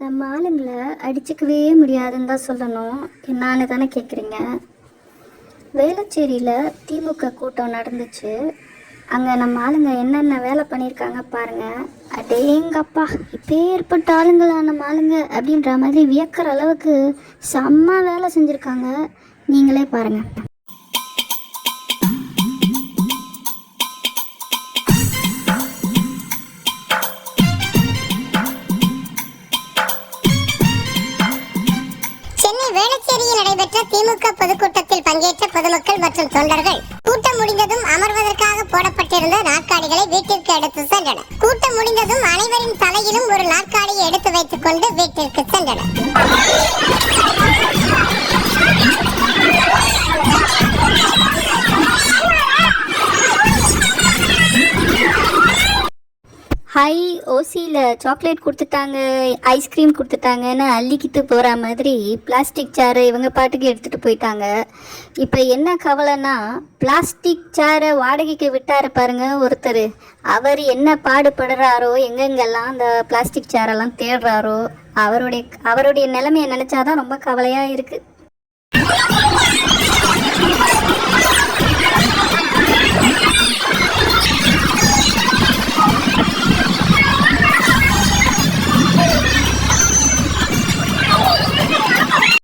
நம்ம ஆளுங்களை அடிச்சுக்கவே முடியாதுன்னு தான் சொல்லணும். என்னான்னு தானே கேட்குறீங்க வேளச்சேரியில் திமுக கூட்டம் நடந்துச்சு. அங்கே நம்ம ஆளுங்க என்னென்ன வேலை பண்ணியிருக்காங்க பாருங்கள் அடேங்கப்பா இப்பேற்பட்ட ஆளுங்களா நம்ம ஆளுங்க அப்படின்ற மாதிரி வியக்கிற அளவுக்கு செம்ம வேலை செஞ்சுருக்காங்க. நீங்களே பாருங்கள் நடைபெற்ற திமுக பொதுக்கூட்டத்தில் பங்கேற்ற பொதுமக்கள் மற்றும் தொண்டர்கள். கூட்டம் முடிந்ததும் அமர்வதற்காக போடப்பட்டிருந்த நாற்காலிகளை வீட்டிற்கு எடுத்து சென்றனர். கூட்டம் முடிந்ததும் அனைவரின் தலையிலும் ஒரு நாற்காலியை எடுத்து வைத்துக் கொண்டு வீட்டிற்கு சென்றனர். ஹை ஓசியில் சாக்லேட் கொடுத்துட்டாங்க ஐஸ்கிரீம் கொடுத்துட்டாங்கன்னு அள்ளிக்கிட்டு போகிற மாதிரி பிளாஸ்டிக் சேரை இவங்க பாட்டுக்கு எடுத்துகிட்டு போயிட்டாங்க. இப்போ என்ன கவலைன்னா பிளாஸ்டிக் சேரை வாடகைக்கு விட்டாரு பாருங்க ஒருத்தர். அவர் என்ன பாடுபடுறாரோ எங்கெங்கெல்லாம் அந்த பிளாஸ்டிக் சேரெல்லாம் தேடுறாரோ அவருடைய அவருடைய நிலைமையை நினச்சாதான் ரொம்ப கவலையாக இருக்குது